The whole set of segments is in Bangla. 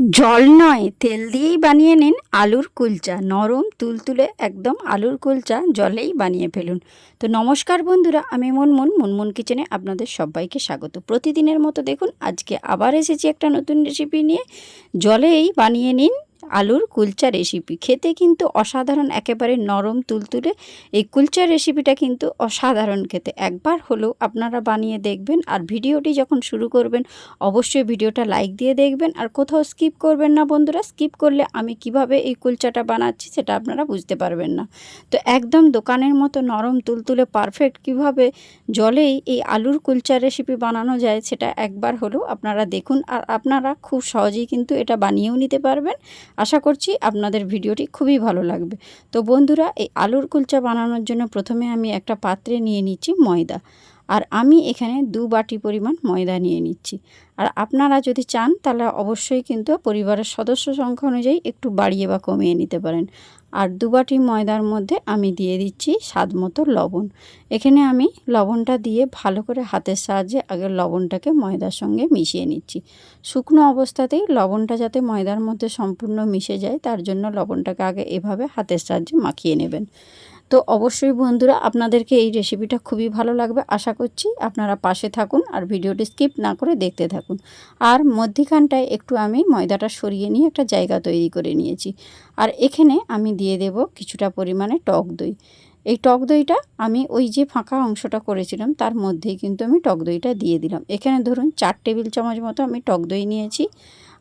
জল নয়, তেল দিয়েই বানিয়ে নিন আলুর কুলচা। নরম, তুলতুলে, একদম আলুর কুলচা জলেই বানিয়ে ফেলুন। তো নমস্কার বন্ধুরা, আমি মনমুন, মুনমুন কিচেনে আপনাদের সবাইকে স্বাগত। প্রতিদিনের মতো দেখুন, আজকে আবার এসেছি একটা নতুন রেসিপি নিয়ে। জলেই বানিয়ে নিন আলুর কুলচা রেসিপি খেতে কিন্তু অসাধারণ, একেবারে নরম তুলতুলে। এই কুলচা রেসিপিটা কিন্তু অসাধারণ খেতে। একবার হলেও আপনারা বানিয়ে দেখবেন আর ভিডিওটি যখন শুরু করবেন, অবশ্যই ভিডিওটা লাইক দিয়ে দেখবেন। আর কোথাও স্কিপ করবেন না বন্ধুরা স্কিপ করলে আমি কীভাবে এই কুলচাটা বানাচ্ছি সেটা আপনারা বুঝতে পারবেন না। তো একদম দোকানের মতো নরম তুলতুলে পারফেক্ট কীভাবে জলেই এই আলুর কুলচা রেসিপি বানানো যায় সেটা একবার হলেও আপনারা দেখুন। আর আপনারা খুব সহজেই কিন্তু এটা বানিয়েও নিতে পারবেন। আশা করছি আপনাদের ভিডিওটি খুবই ভালো লাগবে। তো বন্ধুরা, এই আলুর কুলচা বানানোর জন্য প্রথমে আমি একটা পাত্রে নিয়ে নিচ্ছি ময়দা। আর আমি এখানে দু বাটি পরিমাণ ময়দা নিয়ে নিচ্ছি। আর আপনারা যদি চান, তাহলে অবশ্যই কিন্তু পরিবারের সদস্য সংখ্যা অনুযায়ী একটু বাড়িয়ে বা কমিয়ে নিতে পারেন। আর দু বাটি ময়দার মধ্যে আমি দিয়ে দিচ্ছি স্বাদ মতো লবণ। এখানে আমি লবণটা দিয়ে ভালো করে হাতের সাহায্যে আগে লবণটাকে ময়দার সঙ্গে মিশিয়ে নিচ্ছি। শুকনো অবস্থাতেই লবণটা যাতে ময়দার মধ্যে সম্পূর্ণ মিশে যায়, তার জন্য লবণটাকে আগে এভাবে হাতের সাহায্যে মাখিয়ে নেবেন। তো অবশ্যই বন্ধুরা আপনাদেরকে এই রেসিপিটা খুবই ভালো লাগবে। আশা করছি আপনারা পাশে থাকুন আর ভিডিওটি স্কিপ না করে দেখতে থাকুন। আর মধ্যিখানটায় একটু আমি ময়দাটা সরিয়ে নিয়ে একটা জায়গা তৈরি করে নিয়েছি। আর এখানে আমি দিয়ে দেব কিছুটা পরিমাণে টক দই। এই টক দইটা আমি ওই যে ফাঁকা অংশটা করেছিলাম তার মধ্যেই কিন্তু আমি টক দইটা দিয়ে দিলাম। এখানে ধরুন চার টেবিল চামচ মতো আমি টক দই নিয়েছি।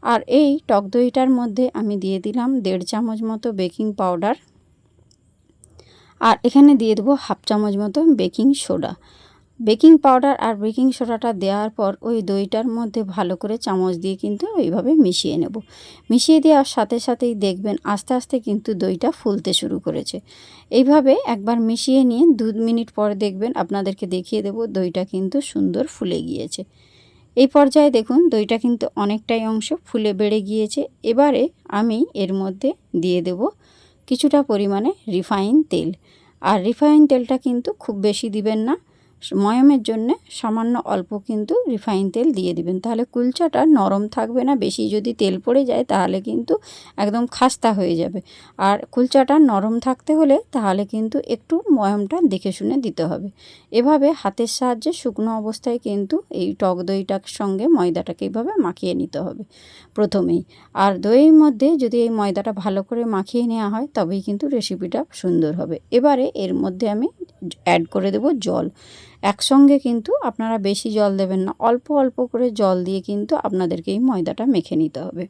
আর এই টক দইটার মধ্যে আমি দিয়ে দিলাম দেড় চামচ মতো বেকিং পাউডার। আর এখানে দিয়ে দেবো হাফ চামচ মতো বেকিং সোডা। বেকিং পাউডার আর বেকিং সোডাটা দেওয়ার পর ওই দইটার মধ্যে ভালো করে চামচ দিয়ে কিন্তু ওইভাবে মিশিয়ে নেব। মিশিয়ে দেওয়ার সাথে সাথেই দেখবেন আস্তে আস্তে কিন্তু দইটা ফুলতে শুরু করেছে। এইভাবে একবার মিশিয়ে নিয়ে দু মিনিট পর দেখবেন আপনাদেরকে দেখিয়ে দেব দইটা কিন্তু সুন্দর ফুলে গিয়েছে। এই পর্যায়ে দেখুন দইটা কিন্তু অনেকটাই অংশ ফুলে বেড়ে গিয়েছে। এবারে আমি এর মধ্যে দিয়ে দেব কিছুটা পরিমাণে রিফাইন তেল। আর রিফাইন তেলটা কিন্তু খুব বেশি দিবেন না। ময়মের জন্য সামান্য অল্প কিন্তু রিফাইন তেল দিয়ে দিবেন। তাহলে কুলচাটা নরম থাকবে না, বেশি যদি তেল পড়ে যায় তাহলে কিন্তু একদম খাস্তা হয়ে যাবে। আর কুলচাটা নরম থাকতে হলে তাহলে কিন্তু একটু ময়মটা দেখে শুনে দিতে হবে। এভাবে হাতের সাহায্যে শুকনো অবস্থায় কিন্তু এই টক দইটার সঙ্গে ময়দাটাকে এইভাবে মাখিয়ে নিতে হবে প্রথমেই। আর দইয়ের মধ্যে যদি এই ময়দাটা ভালো করে মাখিয়ে নেওয়া হয় তবেই কিন্তু রেসিপিটা সুন্দর হবে। এবারে এর মধ্যে আমি অ্যাড করে দেব জল। একসঙ্গে কিন্তু আপনারা বেশি জল দেবেন না। অল্প অল্প করে জল দিয়ে কিন্তু আপনাদেরকে এই ময়দাটা মেখে নিতে হবে।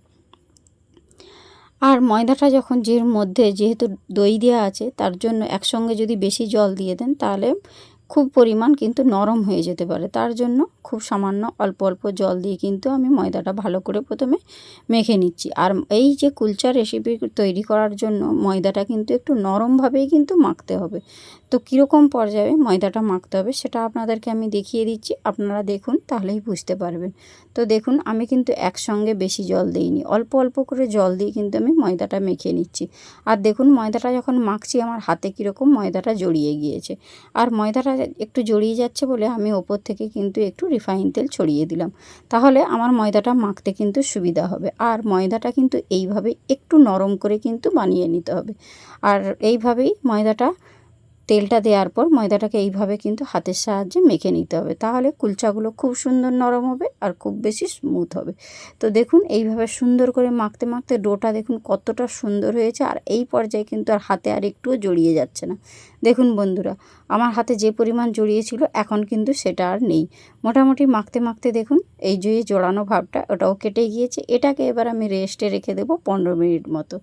আর ময়দাটা যখন যের মধ্যে যেহেতু দই দেওয়া আছে, তার জন্য একসঙ্গে যদি বেশি জল দিয়ে দেন, তাহলে খুব পরিমাণ কিন্তু নরম হয়ে যেতে পারে। তার জন্য খুব সামান্য অল্প অল্প জল দিয়ে কিন্তু আমি ময়দাটা ভালো করে প্রথমে মেখে নিচ্ছি। আর এই যে কুলচা রেসিপি তৈরি করার জন্য ময়দাটা কিন্তু একটু নরমভাবেই কিন্তু মাখতে হবে। তো কীরকম পর্যায়ে ময়দাটা মাখতে হবে সেটা আপনাদেরকে আমি দেখিয়ে দিচ্ছি, আপনারা দেখুন তাহলেই বুঝতে পারবেন। তো দেখুন আমি কিন্তু একসঙ্গে বেশি জল দিইনি, অল্প অল্প করে জল দিয়ে কিন্তু আমি ময়দাটা মেখে নিচ্ছি। আর দেখুন ময়দাটা যখন মাখছি আমার হাতে কীরকম ময়দাটা জড়িয়ে গিয়েছে। আর ময়দাটা একটু জড়িয়ে যাচ্ছে বলে আমি ওপর থেকে কিন্তু একটু রিফাইন তেল ছড়িয়ে দিলাম। তাহলে আমার ময়দাটা মাখতে কিন্তু সুবিধা হবে। আর ময়দাটা কিন্তু এইভাবে একটু নরম করে কিন্তু বানিয়ে নিতে হবে। আর এইভাবেই ময়দাটা তেলটা দেওয়ার পর ময়দাটাকে এইভাবে কিন্তু হাতের সাহায্যে মেখে নিতে হবে। তাহলে কুলচাগুলো খুব সুন্দর নরম হবে আর খুব বেশি স্মুথ হবে। তো দেখুন, এইভাবে সুন্দর করে মাখতে মাখতে ডোটা দেখুন কতটা সুন্দর হয়েছে আর এই পর্যায়ে কিন্তু আর হাতে আর একটুও জড়িয়ে যাচ্ছে না। দেখুন বন্ধুরা আমার হাতে যে পরিমাণ জড়িয়েছিল, এখন কিন্তু সেটা আর নেই। মোটামুটি মাখতে মাখতে দেখুন, এই যে জোড়ানো ভাবটা, ওটাও কেটে গিয়েছে। এটাকে এবার আমি রেস্টে রেখে দেবো পনেরো মিনিট মতো।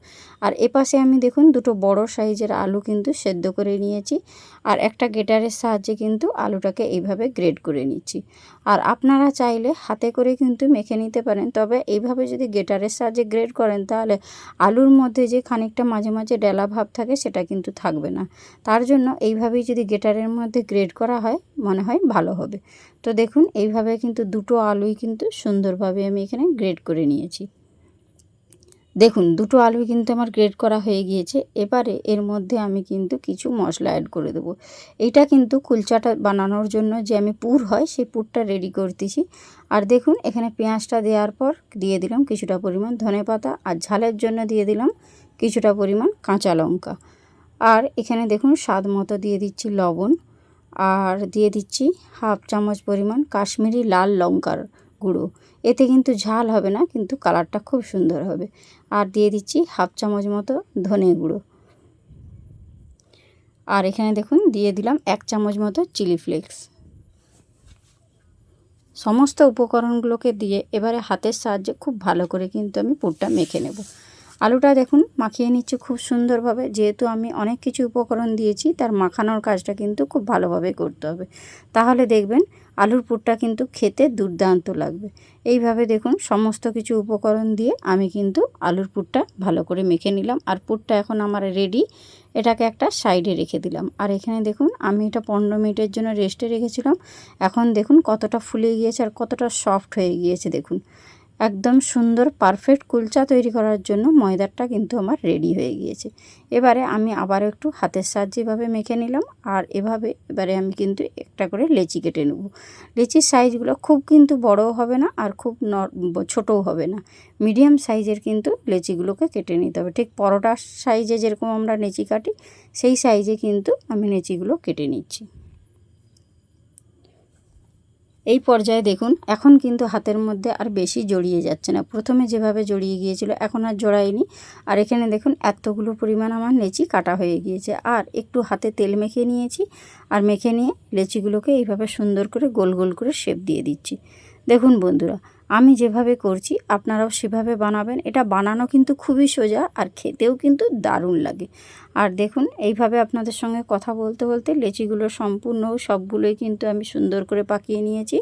আর এপাশে আমি দেখুন, দুটো বড় সাইজের আলু কিন্তু সেদ্ধ করে নিয়েছি। আর একটা গেটারের সাহায্যে কিন্তু আলুটাকে এইভাবে গ্রেড করে নিচ্ছি। আর আপনারা চাইলে হাতে করে কিন্তু মেখে নিতে পারেন, তবে এইভাবে যদি গেটারের সাহায্যে গ্রেড করেন, তাহলে আলুর মধ্যে যে খানিকটা মাঝে মাঝে ডেলা ভাব থাকে, সেটা কিন্তু থাকবে না। তার জন্য এইভাবেই যদি গেটারের মধ্যে গ্রেড করা হয়, মনে হয় ভালো হবে। তো দেখুন, এইভাবে কিন্তু দুটো আলুই কিন্তু সুন্দরভাবে আমি এখানে গ্রেড করে নিয়েছি। দেখুন, দুটো আলু কিন্তু আমার গ্রেড করা হয়ে গিয়েছে। এবারে এর মধ্যে আমি কিন্তু কিছু মশলা অ্যাড করে দেবো। এটা কিন্তু কুলচাটা বানানোর জন্য যে আমি পুর হয় সেই পুরটা রেডি করতেছি। আর দেখুন, এখানে পেঁয়াজটা দেওয়ার পর দিয়ে দিলাম কিছুটা পরিমাণ ধনে পাতা আর ঝালের জন্য দিয়ে দিলাম কিছুটা পরিমাণ কাঁচা লঙ্কা। আর এখানে দেখুন স্বাদ মতো দিয়ে দিচ্ছি লবণ আর দিয়ে দিচ্ছি হাফ চামচ পরিমাণ কাশ্মীরি লাল লঙ্কার গুঁড়ো। এতে কিন্তু ঝাল হবে না, কিন্তু কালারটা খুব সুন্দর হবে। আর দিয়ে দিচ্ছি হাফ চামচ মতো ধনে গুঁড়ো। আর এখানে দেখুন দিয়ে দিলাম এক চামচ মতো চিলি ফ্লেক্স। সমস্ত উপকরণগুলোকে দিয়ে এবারে হাতের সাহায্যে খুব ভালো করে কিন্তু আমি পুরটা মেখে নেব। আলুটা দেখুন মাখিয়ে নিচ্ছি খুব সুন্দরভাবে। যেহেতু আমি অনেক কিছু উপকরণ দিয়েছি, তার মাখানোর কাজটা কিন্তু খুব ভালোভাবে করতে হবে। তাহলে দেখবেন আলুর পুরটা কিন্তু খেতে দুর্দান্ত লাগবে। এইভাবে দেখুন সমস্ত কিছু উপকরণ দিয়ে আমি কিন্তু আলুর পুরটা ভালো করে মেখে নিলাম। আর পুরটা এখন আমার রেডি এটাকে একটা সাইডে রেখে দিলাম। আর এখানে দেখুন আমি এটা পনেরো মিনিটের জন্য রেস্টে রেখেছিলাম। এখন দেখুন কতটা ফুলে গিয়েছে আর কতটা সফট হয়ে গিয়েছে দেখুন। একদম সুন্দর পারফেক্ট কুলচা তৈরি করার জন্য ময়দাটা কিন্তু আমার রেডি হয়ে গিয়েছে। এবারে আমি আবার একটু হাতের সাহায্যে এভাবে মেখে নিলাম আর এভাবে এবারে আমি কিন্তু একটা করে লেচি কেটে নেব। লেচির সাইজগুলো খুব কিন্তু বড়ও হবে না আর খুব ছোটও হবে না। মিডিয়াম সাইজের কিন্তু লেচিগুলোকে কেটে নিতে হবে। ঠিক পরোটার সাইজে যেরকম আমরা লেচি কাটি, সেই সাইজে কিন্তু আমি লেচিগুলো কেটে নিচ্ছি। এই পর্যায়ে দেখুন, এখন কিন্তু হাতের মধ্যে আর বেশি জড়িয়ে যাচ্ছে না। প্রথমে যেভাবে জড়িয়ে গিয়েছিল, এখন আর জড়ায়নি। আর এখানে দেখুন, এতগুলো পরিমাণ আমার লেচি কাটা হয়ে গিয়েছে। আর একটু হাতে তেল মেখে নিয়েছি, আর মেখে নিয়ে লেচিগুলোকে এইভাবে সুন্দর করে গোল গোল করে শেপ দিয়ে দিচ্ছি। দেখুন বন্ধুরা আমি যেভাবে করছি, আপনারাও সেভাবে বানাবেন। এটা বানানো কিন্তু খুবই সোজা আর খেতেও কিন্তু দারুণ লাগে। আর দেখুন, এইভাবে আপনাদের সঙ্গে কথা বলতে বলতে লেচিগুলো সম্পূর্ণ সবগুলোই কিন্তু আমি সুন্দর করে পাকিয়ে নিয়েছি।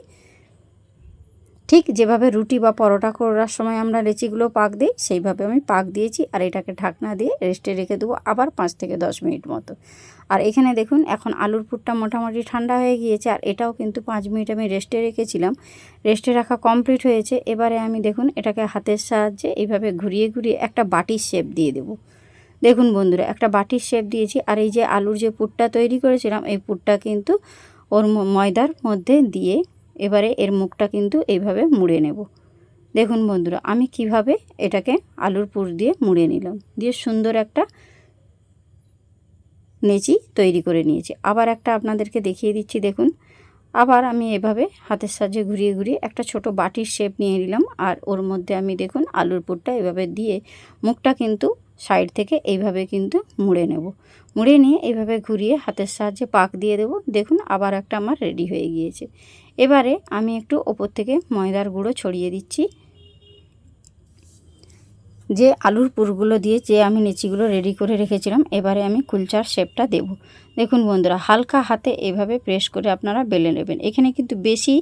ঠিক যেভাবে রুটি বা পরোটা করার সময় আমরা লেচিগুলো পাক দিই, সেইভাবে আমি পাক দিয়েছি আর এটাকে ঢাকনা দিয়ে রেস্টে রেখে দেবো আবার পাঁচ থেকে দশ মিনিট মতো। আর এখানে দেখুন এখন আলুর পুরটা মোটামুটি ঠান্ডা হয়ে গিয়েছে আর এটাও কিন্তু পাঁচ মিনিট আমি রেস্টে রেখেছিলাম। রেস্টে রাখা কমপ্লিট হয়েছে, এবারে আমি দেখুন এটাকে হাতের সাহায্যে এইভাবে ঘুরিয়ে ঘুরিয়ে একটা বাটির শেপ দিয়ে দেবো। দেখুন বন্ধুরা, একটা বাটির শেপ দিয়েছি আর এই যে আলুর যে পুরটা তৈরি করেছিলাম, এই পুরটা কিন্তু ওর ময়দার মধ্যে দিয়ে এবারে এর মুখটা কিন্তু এইভাবে মুড়ে নেব। দেখুন বন্ধুরা, আমি কীভাবে এটাকে আলুর পুর দিয়ে মুড়ে নিলাম। দিয়ে সুন্দর একটা নেচি তৈরি করে নিয়েছি। আবার একটা আপনাদেরকে দেখিয়ে দিচ্ছি, দেখুন। আবার আমি এভাবে হাতের সাহায্যে ঘুরিয়ে ঘুরিয়ে একটা ছোট বাটির শেপ নিয়ে নিলাম। আর ওর মধ্যে আমি, দেখুন, আলুর পুরটা এভাবে দিয়ে মুখটা কিন্তু সাইড থেকে এইভাবে কিন্তু মুড়ে নেব। মুড়ে নিয়ে এইভাবে ঘুরিয়ে হাতের সাহায্যে পাক দিয়ে দেব। দেখুন, আবার একটা আমার রেডি হয়ে গিয়েছে। এবারে আমি একটু ওপর থেকে ময়দার গুঁড়ো ছড়িয়ে দিচ্ছি। যে আলুর পুরগুলো দিয়ে যে আমি নেচিগুলো রেডি করে রেখেছিলাম, এবারে আমি কুলচার শেপটা দেব। দেখুন বন্ধুরা, হালকা হাতে এভাবে প্রেস করে আপনারা বেলে নেবেন। এখানে কিন্তু বেশি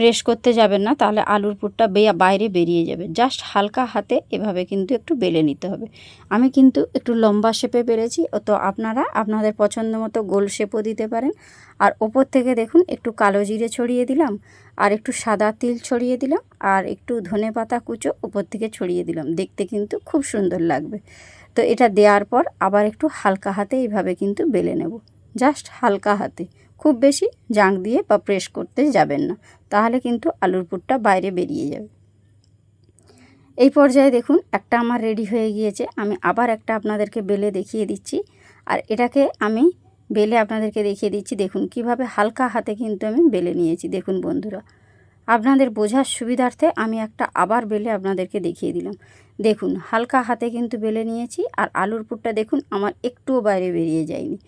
প্রেস করতে যাবেন না, তাহলে আলুর পুরটা বাইরে বেরিয়ে যাবে। জাস্ট হালকা হাতে এভাবে কিন্তু একটু বেলে নিতে হবে। আমি কিন্তু একটু লম্বা শেপে বেড়েছি তো আপনারা আপনাদের পছন্দ মতো গোল শেপও দিতে পারেন। আর ওপর থেকে দেখুন, একটু কালো জিরে ছড়িয়ে দিলাম, আর একটু সাদা তিল ছড়িয়ে দিলাম, আর একটু ধনে পাতা কুচো উপর থেকে ছড়িয়ে দিলাম। দেখতে কিন্তু খুব সুন্দর লাগবে। তো এটা দেওয়ার পর আবার একটু হালকা হাতে এইভাবে কিন্তু বেলে নেব। জাস্ট হালকা হাতে। খুব বেশি জাঁক দিয়ে বা প্রেস করতে যাবেন না। তাহলে কিন্তু আলুর পুরটা বাইরে বেরিয়ে যাবে। এই পর্যায়ে দেখুন, একটা আমার রেডি হয়ে গিয়েছে। আমি আবার একটা আপনাদেরকে বেলে দেখিয়ে দিচ্ছি। আর এটাকে আমি বেলে আপনাদেরকে দেখিয়ে দিচ্ছি। দেখুন, কীভাবে হালকা হাতে কিন্তু আমি বেলে নিয়েছি। দেখুন বন্ধুরা, আপনাদের বোঝার সুবিধার্থে আমি একটা আবার বেলে আপনাদেরকে দেখিয়ে দিলাম। দেখুন, হালকা হাতে কিন্তু বেলে নিয়েছি। আর আলুর পুরটা দেখুন, আমার একটুও বাইরে বেরিয়ে যায়নি।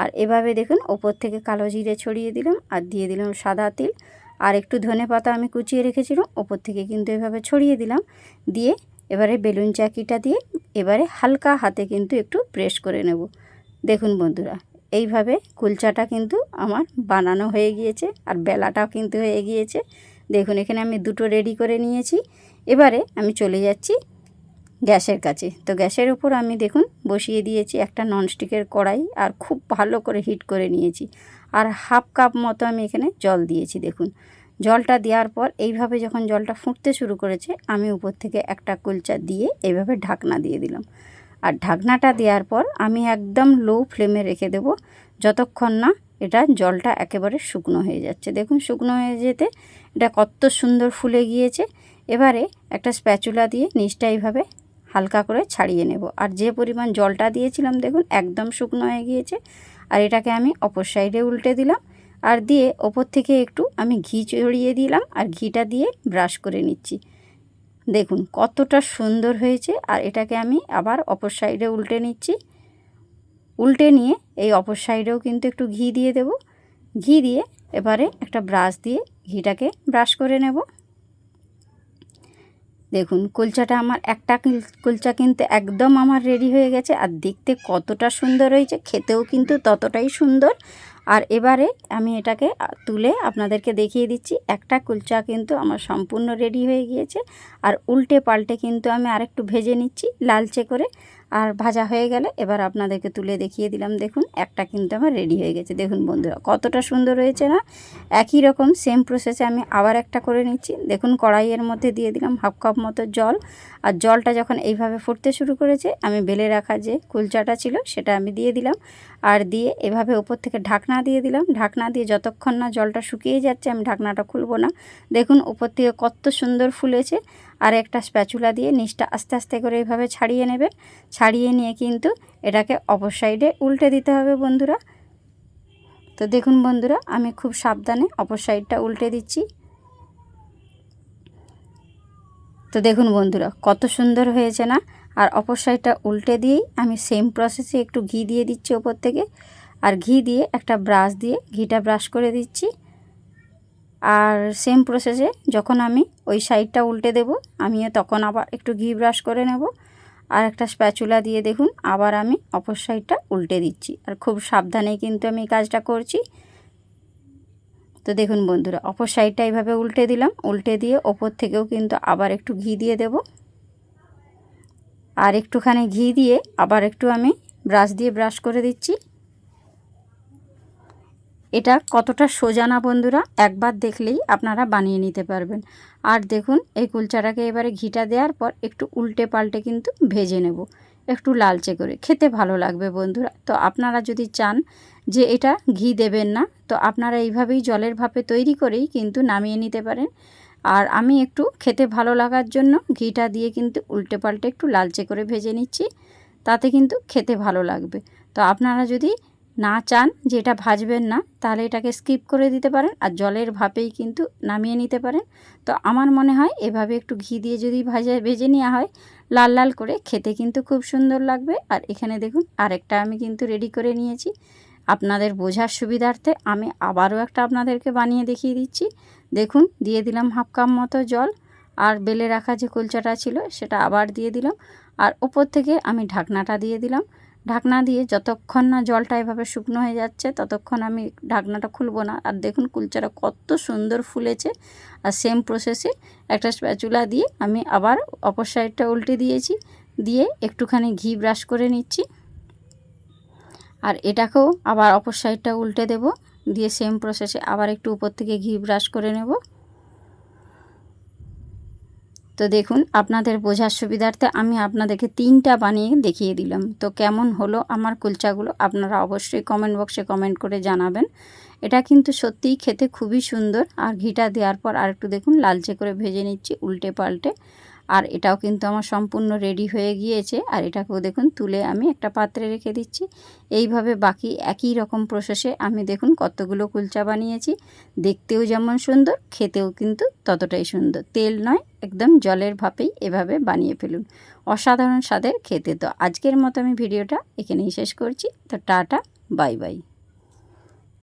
আর এভাবে দেখুন ওপর থেকে কালো জিরে ছড়িয়ে দিলাম আর দিয়ে দিলাম সাদা তিল। আর একটু ধনে পাতা আমি কুচিয়ে রেখেছিলাম, ওপর থেকে কিন্তু এভাবে ছড়িয়ে দিলাম। দিয়ে এবারে বেলুন চাকিটা দিয়ে এবারে হালকা হাতে কিন্তু একটু প্রেস করে নেব। দেখুন বন্ধুরা, এইভাবে কুলচাটা কিন্তু আমার বানানো হয়ে গিয়েছে আর বেলাটাও কিন্তু হয়ে গিয়েছে। দেখুন এখানে আমি দুটো রেডি করে নিয়েছি। এবারে আমি চলে যাচ্ছি গ্যাসের কাছে। তো গ্যাসের উপর আমি দেখুন বসিয়ে দিয়েছি একটা ননস্টিকের কড়াই আর খুব ভালো করে হিট করে নিয়েছি। আর হাফ কাপ মতো আমি এখানে জল দিয়েছি, দেখুন। জলটা দেওয়ার পর এইভাবে যখন জলটা ফুটতে শুরু করেছে, আমি উপর থেকে একটা কুলচা দিয়ে এইভাবে ঢাকনা দিয়ে দিলাম। আর ঢাকনাটা দেওয়ার পর আমি একদম লো ফ্লেমে রেখে দেব, যতক্ষণ না এটা জলটা একেবারে শুকনো হয়ে যাচ্ছে। দেখুন, শুকনো হয়ে যেতে এটা কত সুন্দর ফুলে গিয়েছে। এবারে একটা স্প্যাচুলা দিয়ে নিচটা এইভাবে হালকা করে ছাড়িয়ে নেব। আর যে পরিমাণ জলটা দিয়েছিলাম, দেখুন, একদম শুকনো হয়ে গিয়েছে। আর এটাকে আমি অপর সাইডে উল্টে দিলাম। আর দিয়ে ওপর থেকে একটু আমি ঘি চড়িয়ে দিলাম আর ঘিটা দিয়ে ব্রাশ করে নিচ্ছি। দেখুন, কতটা সুন্দর হয়েছে। আর এটাকে আমি আবার অপর সাইডে উল্টে নিচ্ছি। উল্টে নিয়ে এই অপর সাইডেও কিন্তু একটু ঘি দিয়ে দেব। ঘি দিয়ে এবারে একটা ব্রাশ দিয়ে ঘিটাকে ব্রাশ করে নেব। দেখুন, কুলচাটা আমার, একটা কুলচা কিন্তু একদম আমার রেডি হয়ে গেছে আর দেখতে কতটা সুন্দর হয়েছে, খেতেও কিন্তু ততটাই সুন্দর। আর এবারে আমি এটাকে তুলে আপনাদেরকে দেখিয়ে দিচ্ছি, একটা কুলচা কিন্তু আমার সম্পূর্ণ রেডি হয়ে গিয়েছে। আর উল্টে পাল্টে কিন্তু আমি আরেকটু ভেজে নিচ্ছি লালচে করে। আর ভাজা হয়ে গেলে এবার আপনাদেরকে তুলে দেখিয়ে দিলাম। দেখুন, একটা কিন্তু আমার রেডি হয়ে গেছে। দেখুন বন্ধুরা, কতটা সুন্দর হয়েছে না? একই রকম সেম প্রসেসে আমি আবার একটা করে নিচ্ছি। দেখুন, কড়াইয়ের মধ্যে দিয়ে দিলাম হাফ কাপ মতো জল। আর জলটা যখন এইভাবে ফুটতে শুরু করেছে, আমি বেলে রাখা যে কুলচাটা ছিল, সেটা আমি দিয়ে দিলাম। আর দিয়ে এভাবে ওপর থেকে ঢাকনা দিয়ে দিলাম। ঢাকনা দিয়ে যতক্ষণ না জলটা শুকিয়ে যাচ্ছে, আমি ঢাকনাটা খুলবো না। দেখুন উপর থেকে কত সুন্দর ফুলেছে। আর একটা স্প্যাচুলা দিয়ে নিচটা আস্তে আস্তে করে এইভাবে ছাড়িয়ে নেবেন ছাড়িয়ে নিয়ে কিন্তু এটাকে অপর সাইডে উল্টে দিতে হবে বন্ধুরা। তো দেখুন বন্ধুরা, আমি খুব সাবধানে অপর সাইডটা উল্টে দিচ্ছি। তো দেখুন বন্ধুরা, কত সুন্দর হয়েছে না? আর অপর সাইডটা উল্টে দিয়েই আমি সেম প্রসেসে একটু ঘি দিয়ে দিচ্ছি ওপর থেকে। আর ঘি দিয়ে একটা ব্রাশ দিয়ে, ঘিটা ব্রাশ করে দিচ্ছি। আর সেম প্রসেসে যখন আমি ওই সাইডটা উল্টে দেব, আমিও তখন আবার একটু ঘি ব্রাশ করে নেব। আর একটা স্প্যাচুলা দিয়ে দেখুন, আবার আমি অপর সাইডটা উল্টে দিচ্ছি। আর খুব সাবধানেই কিন্তু আমি কাজটা করছি। তো দেখুন বন্ধুরা অপর সাইডটা এইভাবে উল্টে দিলাম। উল্টে দিয়ে ওপর থেকেও কিন্তু আবার একটু ঘি দিয়ে দেব। আর একটুখানি ঘি দিয়ে আবার একটু আমি ব্রাশ দিয়ে ব্রাশ করে দিচ্ছি। এটা কতটা সোজা না বন্ধুরা? একবার দেখলেই আপনারা বানিয়ে নিতে পারবেন। আর দেখুন, এই কুলচাটাকে এবারে ঘিটা দেওয়ার পর একটু উল্টে পাল্টে কিন্তু ভেজে নেব। একটু লালচে করে। খেতে ভালো লাগবে বন্ধুরা। তো আপনারা যদি চান যে এটা ঘি দেবেন না, তো আপনারা এইভাবেই জলের ভাপে তৈরি করেই কিন্তু নামিয়ে নিতে পারেন। আর আমি একটু খেতে ভালো লাগার জন্য ঘিটা দিয়ে কিন্তু উল্টে পাল্টে একটু লালচে করে ভেজে নিচ্ছি। তাতে কিন্তু খেতে ভালো লাগবে। তো আপনারা যদি না চান যে এটা ভাজবেন না, তাহলে এটাকে স্কিপ করে দিতে পারেন আর জলের ভাপেই কিন্তু নামিয়ে নিতে পারেন। তো আমার মনে হয় এভাবে একটু ঘি দিয়ে যদি ভাজা, ভেজে নেওয়া হয়, লাল লাল করে খেতে কিন্তু খুব সুন্দর লাগবে। আর এখানে দেখুন, আরেকটা আমি কিন্তু রেডি করে নিয়েছি। আপনাদের বোঝার সুবিধার্থে আমি আবারও একটা আপনাদেরকে বানিয়ে দেখিয়ে দিচ্ছি। দেখুন, দিয়ে দিলাম হাফ কাপ মতো জল আর বেলে রাখা যে কুলচাটা ছিল, সেটা আবার দিয়ে দিলাম। আর ওপর থেকে আমি ঢাকনাটা দিয়ে দিলাম। ঢাকনা দিয়ে যতক্ষণ না জলটা এভাবে শুকনো হয়ে যাচ্ছে, ততক্ষণ আমি ঢাকনাটা খুলবো না। আর দেখুন কুলচাটা কত সুন্দর ফুলেছে। আর সেম প্রসেসে একটা স্প্যাচুলা দিয়ে আমি আবার অপর সাইডটা উল্টে দিয়েছি, দিয়ে একটুখানি ঘি ব্রাশ করে নিচ্ছি। আর এটাকেও আবার অপর সাইডটা উল্টে দেব, দিয়ে সেম প্রসেসে আবার একটু উপর থেকে ঘি ব্রাশ করে নেব। তো দেখুন, আপনাদের বোঝার সুবিধার্থে আমি আপনাদেরকে তিনটা বানিয়ে দেখিয়ে দিলাম। তো কেমন হলো আমার কুলচাগুলো আপনারা অবশ্যই কমেন্ট বক্সে কমেন্ট করে জানাবেন। এটা কিন্তু সত্যিই খেতে খুবই সুন্দর। আর ঘিটা দেওয়ার পর আরেকটু দেখুন, লালচে করে ভেজে নিচ্ছি উল্টে পাল্টে। আর এটাও কিন্তু আমার সম্পূর্ণ রেডি হয়ে গিয়েছে। আর এটাকেও দেখুন, তুলে আমি একটা পাত্রে রেখে দিচ্ছি। এইভাবে বাকি একই রকম প্রসেসে আমি দেখুন কতগুলো কুলচা বানিয়েছি। দেখতেও যেমন সুন্দর, খেতেও কিন্তু ততটাই সুন্দর। তেল নয়, একদম জলের ভাপেই এভাবে বানিয়ে ফেলুন। অসাধারণ স্বাদের খেতে। তো আজকের মতো আমি ভিডিওটা এখানেই শেষ করছি। তো টাটা, বাই বাই।